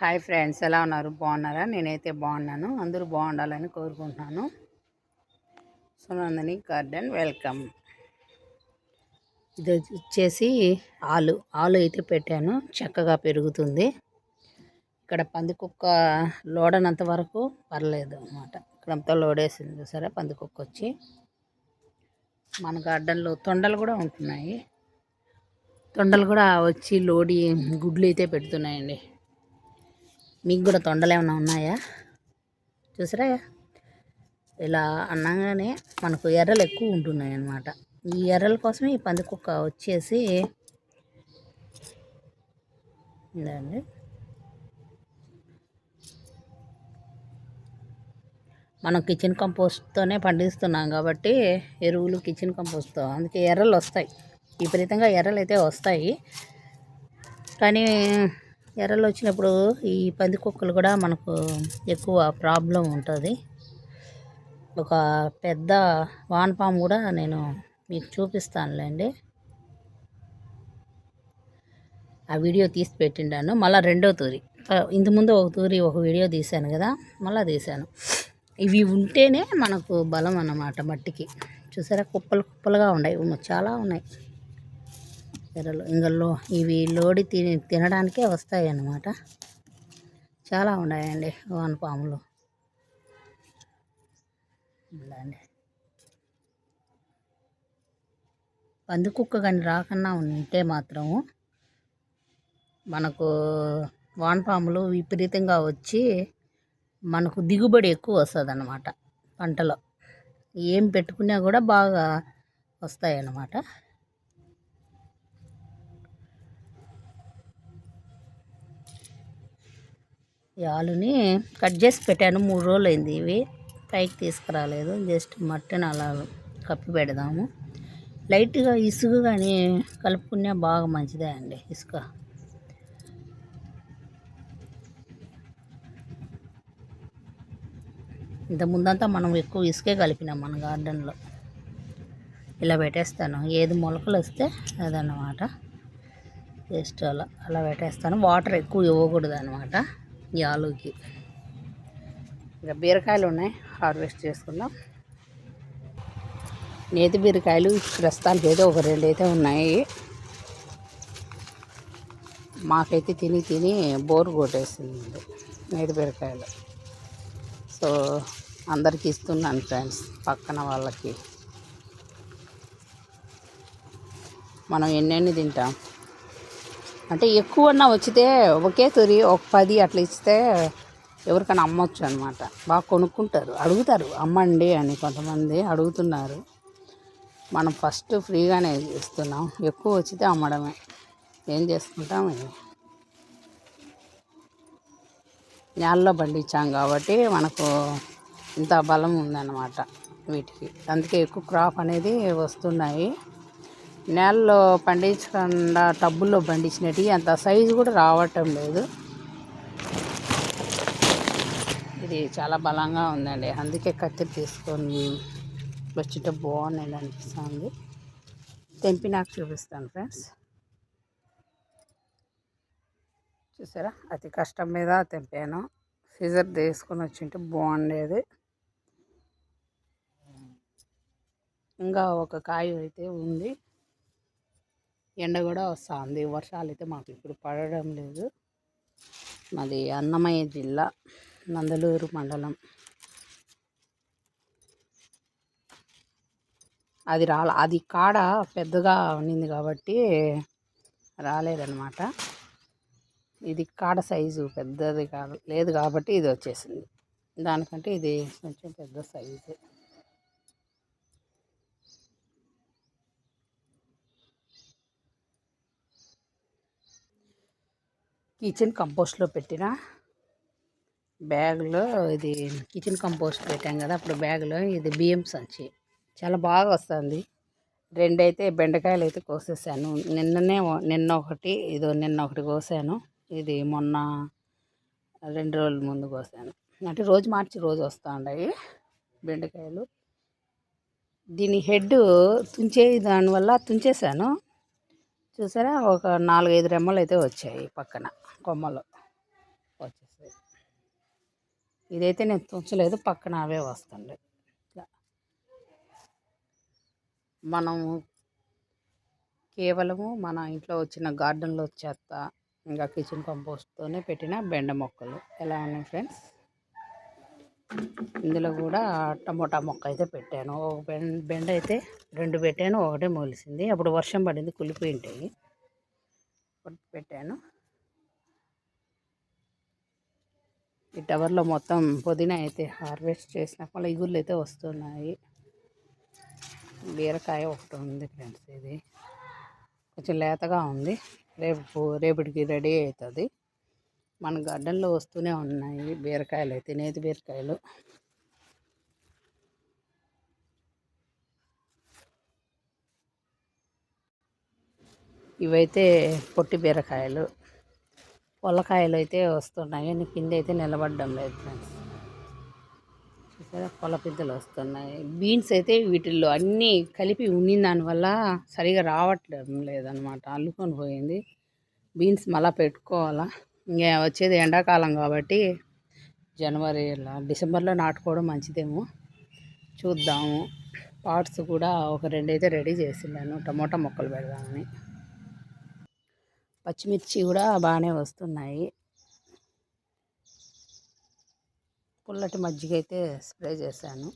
Hi friends ఎలా ఉన్నారు? బాగున్నారా? నేనైతే బాగున్నాను. అందరూ బాగుండాలని కోరుకుంటున్నాను. సునందని గార్డెన్ వెల్కమ్. ఇది వచ్చేసి ఆలు. ఆలు అయితే పెట్టాను. చక్కగా పెరుగుతుంది. ఇక్కడ పందికొక్క లోడనంత వరకు పర్లేదు అనమాట ఇక్కడంతా లోడేసింది సరే పందికొక్క వచ్చి. మన గార్డెన్లో తొండలు కూడా ఉంటున్నాయి. తొండలు కూడా వచ్చి లోడి గుడ్లు అయితే పెడుతున్నాయండి. మీకు కూడా తొండలు ఏమైనా ఉన్నాయా? చూసారా ఇలా అన్నగానే మనకు ఎర్రలు ఎక్కువ ఉంటున్నాయి అన్నమాట ఈ ఎర్రల కోసమే ఈ పందికొక్క వచ్చేసి ఇదండి. మనం కిచెన్ కంపోస్ట్తోనే పండిస్తున్నాం కాబట్టి ఎరువులు కిచెన్ కంపోస్ట్తో అందుకే ఎర్రలు వస్తాయి. విపరీతంగా ఎర్రలు అయితే వస్తాయి. కానీ ఎర్రలు వచ్చినప్పుడు ఈ పందికొక్కలు కూడా మనకు ఎక్కువ ప్రాబ్లం ఉంటుంది. ఒక పెద్ద వానపాము కూడా నేను మీకు చూపిస్తానులేండి. ఆ వీడియో తీసి పెట్టిండాను. మళ్ళీ రెండో తూరి. ఇంతకుముందు ఒక తూరి ఒక వీడియో తీశాను కదా మళ్ళీ తీశాను. ఇవి ఉంటేనే మనకు బలం అన్నమాట మట్టికి. చూసారా? కుప్పలు కుప్పలుగా ఉన్నాయి. చాలా ఉన్నాయి. ఎర్రలు ఇంగల్లో ఇవి లోడి తిని తినడానికే వస్తాయి అన్నమాట చాలా ఉన్నాయండి వానపాములు అండి పందికుక్క కానీ రాకన్నా ఉంటే మాత్రము మనకు వానపాములు విపరీతంగా వచ్చి మనకు దిగుబడి ఎక్కువ వస్తుంది అన్నమాట పంటలో. ఏం పెట్టుకున్నా కూడా బాగా వస్తాయి అన్నమాట ఈ ఆలుని కట్ చేసి పెట్టాను. మూడు రోజులు అయింది ఇవి. పైకి తీసుకురాలేదు. జస్ట్ మట్టిని అలా కప్పి పెడదాము. లైట్గా ఇసుక కానీ కలుపుకునే బాగా మంచిదే అండి ఇసుక. ఇంత ముందంతా మనం ఎక్కువ ఇసుకే కలిపినాం మన గార్డెన్లో. ఇలా పెట్టేస్తాను. ఏది మొలకలు వస్తే అదన్నమాట. జస్ట్ అలా అలా పెట్టేస్తాను. వాటర్ ఎక్కువ ఇవ్వకూడదు అనమాట ఈ ఆలూకి. ఇంకా బీరకాయలు ఉన్నాయి. హార్వెస్ట్ చేసుకుందాం. నేతి బీరకాయలు ప్రస్తుతానికి ఏదో ఒక రెండు అయితే ఉన్నాయి. మాకైతే తిని తిని బోర్ కొట్టేసింది నేతి బీరకాయలు. సో అందరికి ఇస్తున్నాను ఫ్రెండ్స్ పక్కన వాళ్ళకి. మనం ఎన్నెన్ని తింటాం? అంటే ఎక్కువన్నా వచ్చితే ఒకే తొరి ఒక పది అట్లా ఇస్తే ఎవరికైనా అమ్మొచ్చు అనమాట బాగా కొనుక్కుంటారు. అడుగుతారు. అమ్మండి అని కొంతమంది అడుగుతున్నారు. మనం ఫస్ట్ ఫ్రీగానే ఇస్తున్నాం. ఎక్కువ వచ్చితే అమ్మడమే. ఏం చేసుకుంటాం నేలలో పండించాం కాబట్టి మనకు ఇంత బలం ఉందన్నమాట వీటికి. అందుకే ఎక్కువ క్రాప్ అనేది వస్తున్నాయి. నేలలో పండించకుండా టబ్బుల్లో పండించినవి అంత సైజు కూడా రావటం లేదు. ఇది చాలా బలంగా ఉందండి. అందుకే కత్తిరి తీసుకొని వచ్చిట బాగున్నాయి అనిపిస్తుంది. తెంపి నాకు చూపిస్తాను ఫ్రెండ్స్. చూసారా? అతి కష్టం మీద తెంపాను. సీజర్ తీసుకొని వచ్చింటే బాగుండేది. ఇంకా ఒక కాయ అయితే ఉంది. ఎండ కూడా వస్తుంది. వర్షాలు అయితే మాకు ఇప్పుడు పడడం లేదు. మాది అన్నమయ్య జిల్లా నందలూరు మండలం. అది రాల అది కాడ పెద్దగా ఉన్నింది కాబట్టి రాలేదన్నమాట. ఇది కాడ సైజు పెద్దది కాదు లేదు కాబట్టి ఇది వచ్చేసింది. దానికంటే ఇది కొంచెం పెద్ద సైజు. కిచెన్ కంపోస్ట్లో పెట్టిన. బ్యాగ్లో ఇది కిచెన్ కంపోస్ట్ పెట్టాం కదా అప్పుడు బ్యాగ్లో ఇది బియ్యం సంచి. చాలా బాగా వస్తుంది. రెండైతే బెండకాయలు అయితే కోసేసాను. నిన్ననే నిన్న ఒకటి ఇదో నిన్న ఒకటి కోసాను. ఇది మొన్న రెండు రోజుల ముందు కోసాను. అంటే రోజు మార్చి రోజు వస్తూ ఉన్నాయి బెండకాయలు. దీని హెడ్ తుంచే దానివల్ల తుంచేసాను. చూసారా? ఒక నాలుగైదు రెమ్మలు అయితే వచ్చాయి పక్కన. కొమ్మలు. వచ్చేసాయి ఇదైతే నేను తుంచలేదు పక్కన అవే వస్తుండే. ఇట్లా. మనము కేవలము మన ఇంట్లో వచ్చిన గార్డెన్లో చెత్త ఇంకా కిచెన్ కంపోస్ట్తోనే పెట్టిన బెండ మొక్కలు. ఎలా ఉన్నాయి ఫ్రెండ్స్? ఇందులో కూడా టమోటా మొక్క అయితే పెట్టాను. ఒక బెండ బెండ అయితే రెండు పెట్టాను ఒకటే మొలిసింది. అప్పుడు వర్షం పడింది కులిపోయి ఉంటాయి. పెట్టాను. ఈ టవర్లో మొత్తం పుదీనా అయితే హార్వెస్ట్ చేసిన మళ్ళీ ఇగుళ్ళు అయితే వస్తున్నాయి. బీరకాయ ఒకటి ఉంది ఫ్రెండ్స్ ఇది. కొంచెం లేతగా ఉంది. రేపు రేపటికి రెడీ అవుతుంది. మన గార్డెన్లో వస్తూనే ఉన్నాయి బీరకాయలు అయితే నేతి బీరకాయలు. ఇవైతే పొట్టి బీరకాయలు. పొలకాయలు అయితే వస్తున్నాయి. పిండి అయితే నిలబడడం లేదు ఫ్రెండ్స్. చూసారా? పొల వస్తున్నాయి. బీన్స్ అయితే వీటిల్లో అన్నీ కలిపి ఉండిన దానివల్ల సరిగా రావట్లేదు లేదనమాట అల్లుకొని పోయింది. బీన్స్ మళ్ళీ పెట్టుకోవాలా? ఇంకా వచ్చేది ఎండాకాలం కాబట్టి జనవరిలో డిసెంబర్లో నాటుకోవడం మంచిదేమో. చూద్దాము. పార్ట్స్ కూడా ఒక రెండైతే రెడీ చేసిండాను. టమోటా మొక్కలు పెడదామని. పచ్చిమిర్చి కూడా బాగానే వస్తున్నాయి. పుల్లటి మజ్జిగ అయితే స్ప్రే చేశాను.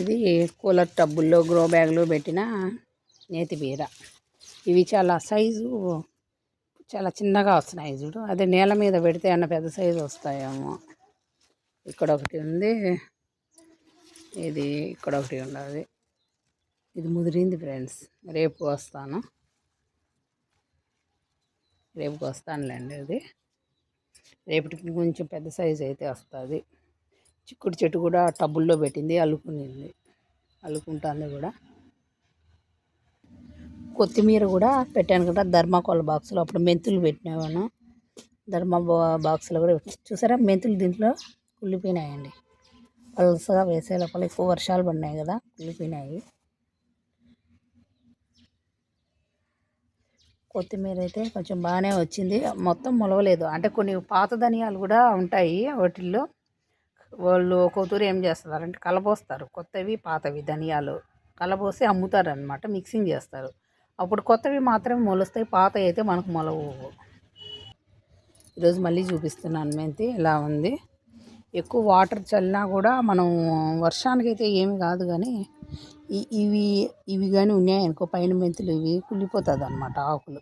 ఇది కూలర్ టబ్బుల్లో గ్రో బ్యాగ్లో పెట్టిన నేతి బీర. ఇవి చాలా సైజు చాలా చిన్నగా వస్తున్నాయి చూడు. అదే నేల మీద పెడితే అన్న పెద్ద సైజు వస్తాయేమో. ఇక్కడ ఒకటి ఉంది. ఇది ఇక్కడ ఒకటి ఉండదు ఇది ముదిరింది ఫ్రెండ్స్. రేపు వస్తాను. రేపు వస్తానులేండి అది. రేపటికి కొంచెం పెద్ద సైజు అయితే వస్తుంది. చిక్కుడు చెట్టు కూడా టబ్బుల్లో పెట్టింది అల్లుకునింది. అల్లుకుంటుంది కూడా. కొత్తిమీర కూడా పెట్టాను కదా ధర్మాకోల బాక్స్లో. అప్పుడు మెంతులు పెట్టినాను. ధర్మా బాక్స్లో కూడా చూసారా మెంతులు దీంట్లో కుళ్ళిపోయినాయండి. పలుసగా వేసే లోపల ఎక్కువ వర్షాలు పడినాయి కదా కుళ్ళిపోయినాయి. కొత్తిమీర అయితే కొంచెం బాగానే వచ్చింది. మొత్తం మొలవలేదు. అంటే కొన్ని పాత ధనియాలు కూడా ఉంటాయి వాటిల్లో. వాళ్ళు ఒక్కొక్కరు ఏం చేస్తారంటే కలబోస్తారు. కొత్తవి పాతవి ధనియాలు కలబోసి అమ్ముతారనమాట మిక్సింగ్ చేస్తారు. అప్పుడు కొత్తవి మాత్రమే మొలుస్తాయి. పాత అయితే మనకు మొలవు. ఈరోజు మళ్ళీ చూపిస్తున్నాను మెంతి. ఇలా ఉంది. ఎక్కువ వాటర్ చల్లినా కూడా మనం వర్షానికి అయితే ఏమి కాదు కానీ ఇవి ఇవి కానీ ఉన్నాయనుకో పైన మెంతులు ఇవి కుళ్ళిపోతుంది అనమాట ఆకులు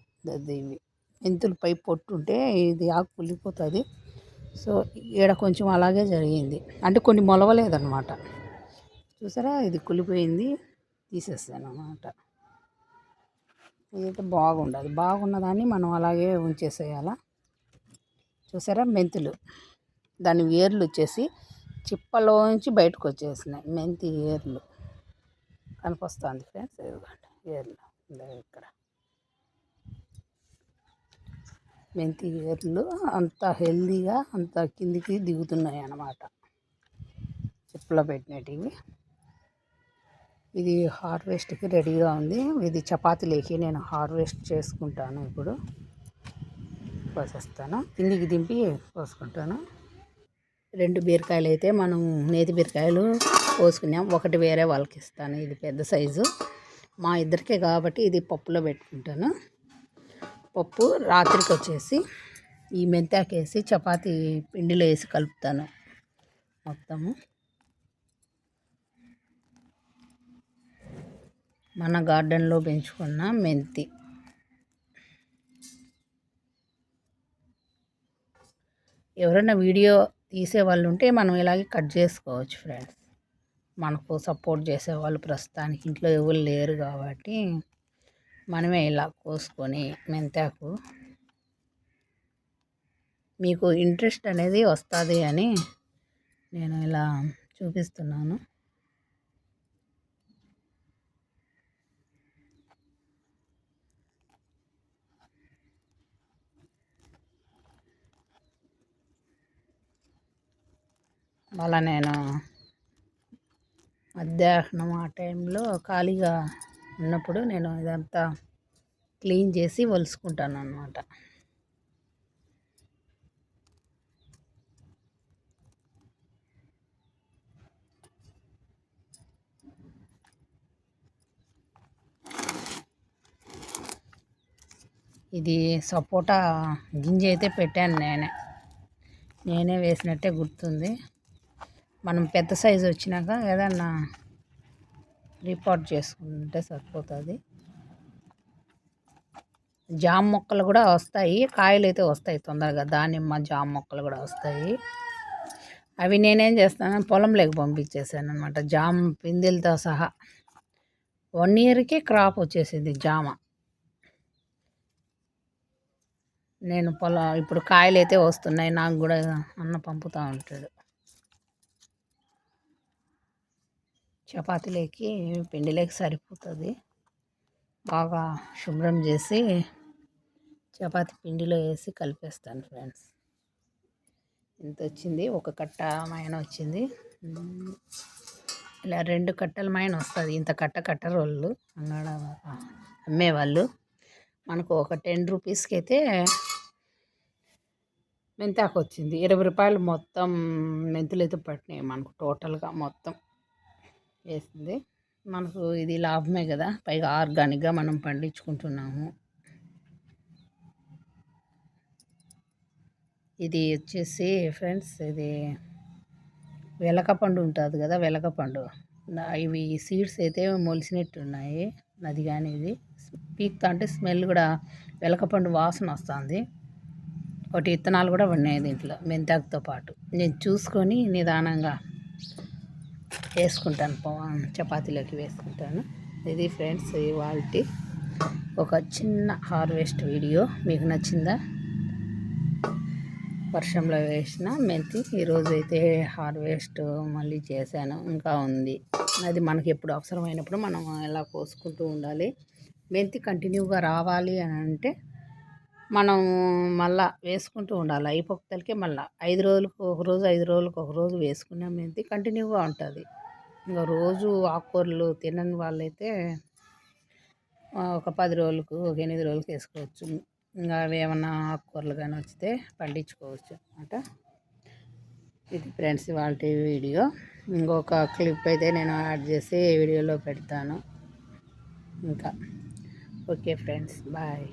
ఇవి. మెంతులు పై పొట్టు ఉంటే ఇది ఆకు కుళ్ళిపోతుంది. సో ఈడ కొంచెం అలాగే జరిగింది. అంటే కొన్ని మొలవలేదన్నమాట. చూసారా? ఇది కుళ్ళిపోయింది. తీసేస్తాను అనమాట ఇదైతే బాగుండదు. బాగున్నదాన్ని మనం అలాగే ఉంచేసేయాల? చూసారా? మెంతులు. దాని వేర్లు వచ్చేసి చిప్పలోంచి బయటకు వచ్చేసినాయి మెంతి ఏర్లు కనిపిస్తుంది ఫ్రెండ్స్. ఇదిగోండి ఏర్లు ఇక్కడ. మెంతి ఏర్లు అంత హెల్దీగా అంత కిందికి దిగుతున్నాయి అన్నమాట. చెప్పులో పెట్టినటివి. ఇది హార్వెస్ట్కి రెడీగా ఉంది. ఇది చపాతీలేకి నేను హార్వెస్ట్ చేసుకుంటాను ఇప్పుడు. పోసేస్తాను కిందికి దింపి కోసుకుంటాను. రెండు బీరకాయలు అయితే మనం నేతి బీరకాయలు కోసుకున్నాం ఒకటి వేరే వాళ్ళకి ఇస్తాను. ఇది పెద్ద సైజు. మా ఇద్దరికే కాబట్టి ఇది పప్పులో పెట్టుకుంటాను. పప్పు రాత్రికి వచ్చేసి ఈ మెంతాకేసి చపాతీ పిండిలో వేసి కలుపుతాను మొత్తము. మన గార్డెన్లో పెంచుకున్న మెంతి. ఎవరైనా వీడియో తీసే వాళ్ళు ఉంటే మనం ఇలాగే కట్ చేసుకోవచ్చు ఫ్రెండ్స్. మనకు సపోర్ట్ చేసేవాళ్ళు ప్రస్తుతానికి ఇంట్లో ఎవరు లేరు కాబట్టి మనమే ఇలా కోసుకొని మెంతాకు మీకు ఇంట్రెస్ట్ అనేది వస్తుంది అని నేను ఇలా చూపిస్తున్నాను. మళ్ళీ నేను మధ్యాహ్నం ఆ టైంలో ఖాళీగా ఉన్నప్పుడు నేను ఇదంతా క్లీన్ చేసి వలుసుకుంటాను అన్నమాట ఇది సపోటా గింజ అయితే పెట్టాను నేనే. నేనే వేసినట్టే గుర్తుంది. మనం పెద్ద సైజు వచ్చినాక ఏదన్నా రిపోర్ట్ చేసుకుంటే సరిపోతుంది. జామ మొక్కలు కూడా వస్తాయి. కాయలు అయితే వస్తాయి తొందరగా. దానిమ్మ జామ మొక్కలు కూడా వస్తాయి. అవి నేనేం చేస్తాను? పొలంలోకి పంపించేసాను అనమాట జామ పిందెలతో సహా వన్ ఇయర్కి క్రాప్ వచ్చేసింది జామ. నేను పొలం ఇప్పుడు కాయలు అయితే వస్తున్నాయి. నాకు కూడా అన్న పంపుతూ ఉంటాడు. చపాతీలోకి పిండిలోకి సరిపోతుంది. బాగా శుభ్రం చేసి చపాతి పిండిలో వేసి కలిపేస్తాను ఫ్రెండ్స్. ఇంత వచ్చింది ఒక కట్ట మైన వచ్చింది. ఇలా రెండు కట్టల మైన వస్తుంది. ఇంత కట్ట కట్ట వాళ్ళు అంగడ అమ్మేవాళ్ళు. మనకు ఒక టెన్ రూపీస్కి అయితే మెంతాకు వచ్చింది ఇరవై రూపాయలు మొత్తం మెంతులు అయితే పట్టినాయి మనకు టోటల్గా మొత్తం. వేసింది మనకు ఇది లాభమే కదా. పైగా ఆర్గానిక్గా మనం పండించుకుంటున్నాము. ఇది వచ్చేసి ఫ్రెండ్స్ ఇది వెలకపండు ఉంటుంది కదా వెలకపండు ఇవి సీడ్స్ అయితే మొలిసినట్టు ఉన్నాయి అది కానీ ఇది పీక్తా అంటే స్మెల్ కూడా వెలకపండు వాసన వస్తుంది. ఒకటి విత్తనాలు కూడా ఉన్నాయి దీంట్లో మెంతాకుతో పాటు. నేను చూసుకొని నిదానంగా వేసుకుంటాను చపాతీలోకి వేసుకుంటాను. ఇది ఫ్రెండ్స్ ఇవాళ ఒక చిన్న హార్వెస్ట్ వీడియో. మీకు నచ్చిందా? వర్షంలో వేసిన మెంతి. ఈరోజు అయితే హార్వెస్ట్ మళ్ళీ చేశాను. ఇంకా ఉంది. అది మనకి ఎప్పుడు అవసరమైనప్పుడు మనం ఎలా కోసుకుంటూ ఉండాలి? మెంతి కంటిన్యూగా రావాలి అని అంటే మనం మళ్ళా వేసుకుంటూ ఉండాలి. అయిపోతలకే మళ్ళీ ఐదు రోజులకు ఒక రోజు ఐదు రోజులకు ఒక రోజు వేసుకున్న మెంతి కంటిన్యూగా ఉంటుంది. ఇంకా రోజు ఆకుకూరలు తినని వాళ్ళైతే ఒక పది రోజులకు ఒక ఎనిమిది రోజులకు వేసుకోవచ్చు. ఇంకా అవి ఏమన్నా ఆకుకూరలు కానీ వస్తే పండించుకోవచ్చు అనమాట ఇది ఫ్రెండ్స్ ఇవాళ వీడియో. ఇంకొక క్లిప్ అయితే నేను యాడ్ చేసి వీడియోలో పెడతాను. ఇంకా ఓకే ఫ్రెండ్స్ బాయ్.